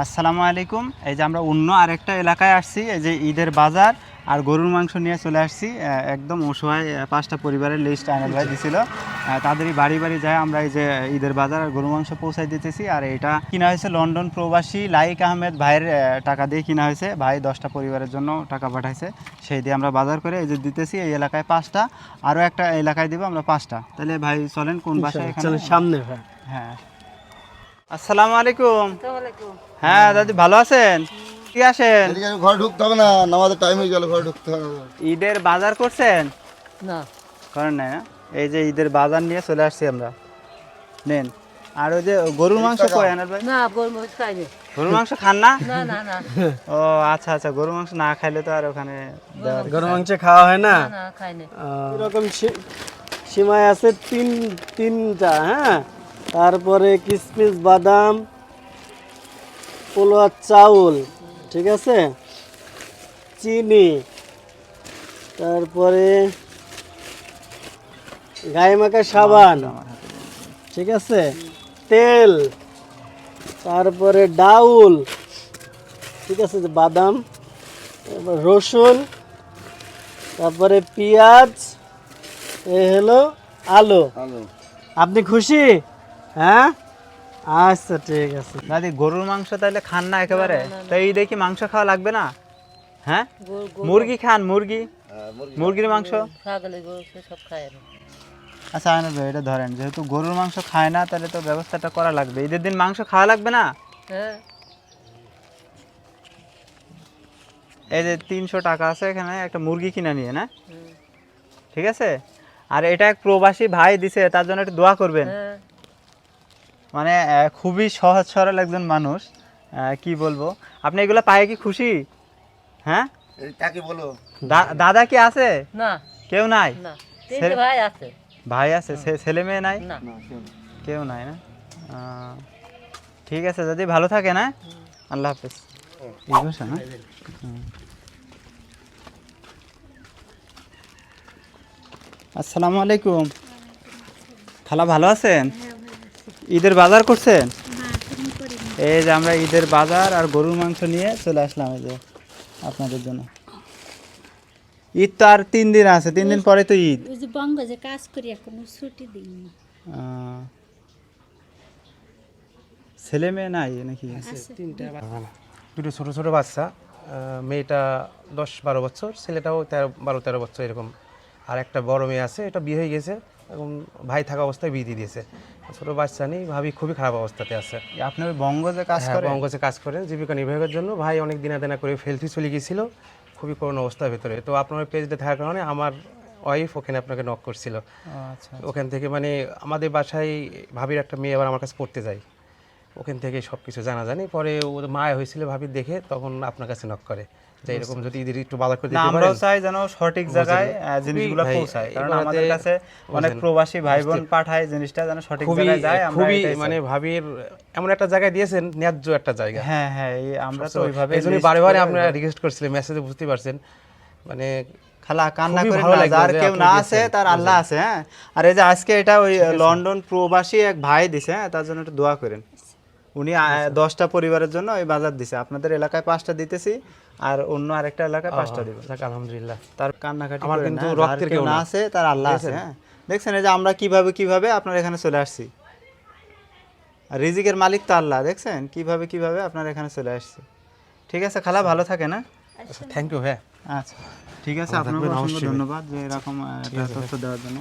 আসসালামু আলাইকুম। এই যে আমরা অন্য আরেকটা এলাকায় আসছি এই যে ঈদের বাজার আর গরুর মাংস নিয়ে চলে আসছি। একদম অসহায় পাঁচটা পরিবারের লিস্ট আইনাল ভাই দিছিল। তাদেরই বাড়ি বাড়ি যায় আমরা এই যে ঈদের বাজার আর গরুর মাংস পৌঁছাই দিতেছি। আর এটা কিনা হয়েছে লন্ডন প্রবাসী লাইক আহমেদ ভাইয়ের টাকা দিয়ে কিনা হয়েছে। ভাই দশটা পরিবারের জন্য টাকা পাঠাইছে। সেই দিয়ে আমরা বাজার করে এই যে দিতেছি এই এলাকায় পাঁচটা। আরও একটা এলাকায় দিব আমরা পাঁচটা। তাহলে ভাই চলেন কোন বাসায় সামনে হ্যাঁ। আসসালামু আলাইকুম। হ্যাঁ দাদি ভালো আছেন? কি আসেন? এদিকে ঘরে ঢুকতে হবে না নামাজের টাইম হয়ে গেল ঘরে ঢুকতে হবে। ঈদের বাজার করছেন? না। করেন না? এই যে ঈদের বাজার নিয়ে চলে আসছি আমরা। নেন। আর ওই যে গরুর মাংস কই আনার ভাই? না গরু মহিষ খাইনি গরুর মাংস খান না? না না না। ও আচ্ছা আচ্ছা গরুর মাংস না খাইলে তো আর ওখানে দেওয়ার গরু মাংস খাওয়া হয় না? না খাইনি এরকম সীমায় আছে তিন তিনটা হ্যাঁ? তারপরে কিশমিশ বাদাম পোলোয়া চাউল ঠিক আছে? চিনি তারপরে গায়ে মাখা সাবান ঠিক আছে? তেল তারপরে ডাউল ঠিক আছে? যে বাদাম তারপর রসুন তারপরে পেঁয়াজ এ হলো আলু। আপনি খুশি? হ্যাঁ? আচ্ছা ঠিক আছে। দাদি গরুর মাংস তাহলে খান না একেবারে। তো এই দেখি মাংস খাওয়া লাগবে না? হ্যাঁ? মুরগি খান মুরগি? মুরগির মাংস? আচ্ছা আয়নাল ভাই এটা ধরেন যেহেতু গরুর মাংস খায় না তাহলে তো ব্যবস্থাটা করা লাগবে। ঈদের দিন মাংস খাওয়া লাগবে না? হ্যাঁ। এই যে তিনশো টাকা আছে এখানে একটা মুরগি কিনে নিয়ে না? ঠিক আছে? আর এটা এক প্রবাসী ভাই দিছে তার জন্য একটু দোয়া করবেন। হ্যাঁ। মানে খুবই সহজ সরল একজন মানুষ। কি বলব? আপনি এগুলো পায়ে কি খুশি? হ্যাঁ? কাকে বলো? দাদা কি আছে? না। কেউ নাই? না। ভাই আছে। ভাই আছে? সে- ছেলে মেয়ে নাই? না। কেউ নাই না? ঠিক আছে যদি ভালো থাকে না? আল্লাহ হাফেজ। এই না? আসসালামু আলাইকুম। খালা ভালো আছেন? ঈদের বাজার করছেন? এই যে আমরা ঈদের বাজার আর গরুর মাংস নিয়ে চলে আসলাম এই যে আপনাদের জন্য। ঈদ তো আর তিন দিন আছে তিন দিন পরে তো ঈদ। কাজ করি এখনও ছুটি ছেলে মেয়ে নাই নাকি? দুটো ছোটো ছোটো বাচ্চা মেয়েটা দশ বারো বছর ছেলেটাও তেরো বারো তেরো বছর এরকম। আর একটা বড় মেয়ে আছে এটা বিয়ে হয়ে গেছে। এখন ভাই থাকা অবস্থায় বিয়ে দিয়ে দিয়েছে। ছোট বাচ্চা নেই ভাবি খুবই খারাপ অবস্থাতে আছে। আপনি বঙ্গজে কাজ করেন? করে বঙ্গজে কাজ করেন জীবিকা নির্বাহের জন্য ভাই অনেক দিনা দেনা করে ফেলতে চলে গিয়েছিল খুবই করুণ অবস্থার ভেতরে। তো আপনার পেজটা থাকার কারণে আমার ওয়াইফ ওখানে আপনাকে নক করছিল। আচ্ছা। ওখান থেকে মানে আমাদের বাসায় ভাবির একটা মেয়ে আবার আমার কাছে পড়তে যায়। ওখান থেকে সব কিছু জানা জানি পরে ও মায় হয়েছিল ভাবি দেখে তখন আপনার কাছে নক করে যে এরকম যদি ঈদের একটু বাজার করে দিতে আমরাও চাই যেন সঠিক জায়গায় জিনিসগুলো পৌঁছায়। কারণ আমাদের কাছে অনেক প্রবাসী ভাই বোন পাঠায় জিনিসটা যেন সঠিক জায়গায় যায় আমরা খুবই মানে ভাবির এমন একটা জায়গায় দিয়েছেন ন্যায্য একটা জায়গা। হ্যাঁ হ্যাঁ আমরা তো ওইভাবে এই জন্য list বারে বারে করে আপনারা রিকোয়েস্ট করছিলেন মেসেজে বুঝতে পারছেন। মানে খালা কান্না করে না যার কেউ না আছে তার আল্লাহ আছে হ্যাঁ? আর এই যে আজকে এটা ওই লন্ডন প্রবাসী এক ভাই দিছে হ্যাঁ? তার জন্য একটু দোয়া করেন। উনি দশটা পরিবারের জন্য ওই বাজার দিছে। আপনাদের এলাকায় পাঁচটা দিতেছি আর অন্য আরেকটা এলাকায় পাঁচটা দিব। আলহামদুলিল্লাহ। তার কান্নাকাটি আমার কিন্তু রক্তের কেউ না। আছে তার আল্লাহ আছে হ্যাঁ? দেখছেন এই যে আমরা কীভাবে কীভাবে আপনার এখানে চলে আসছি? আর রিজিকের মালিক তো আল্লাহ দেখছেন? কীভাবে কীভাবে আপনার এখানে চলে আসছি? ঠিক আছে খালা ভালো থাকে না আচ্ছা থ্যাংক ইউ হ্যাঁ আচ্ছা ঠিক আছে আপনাকে অসংখ্য ধন্যবাদ যে এরকম তথ্য দেওয়ার জন্য।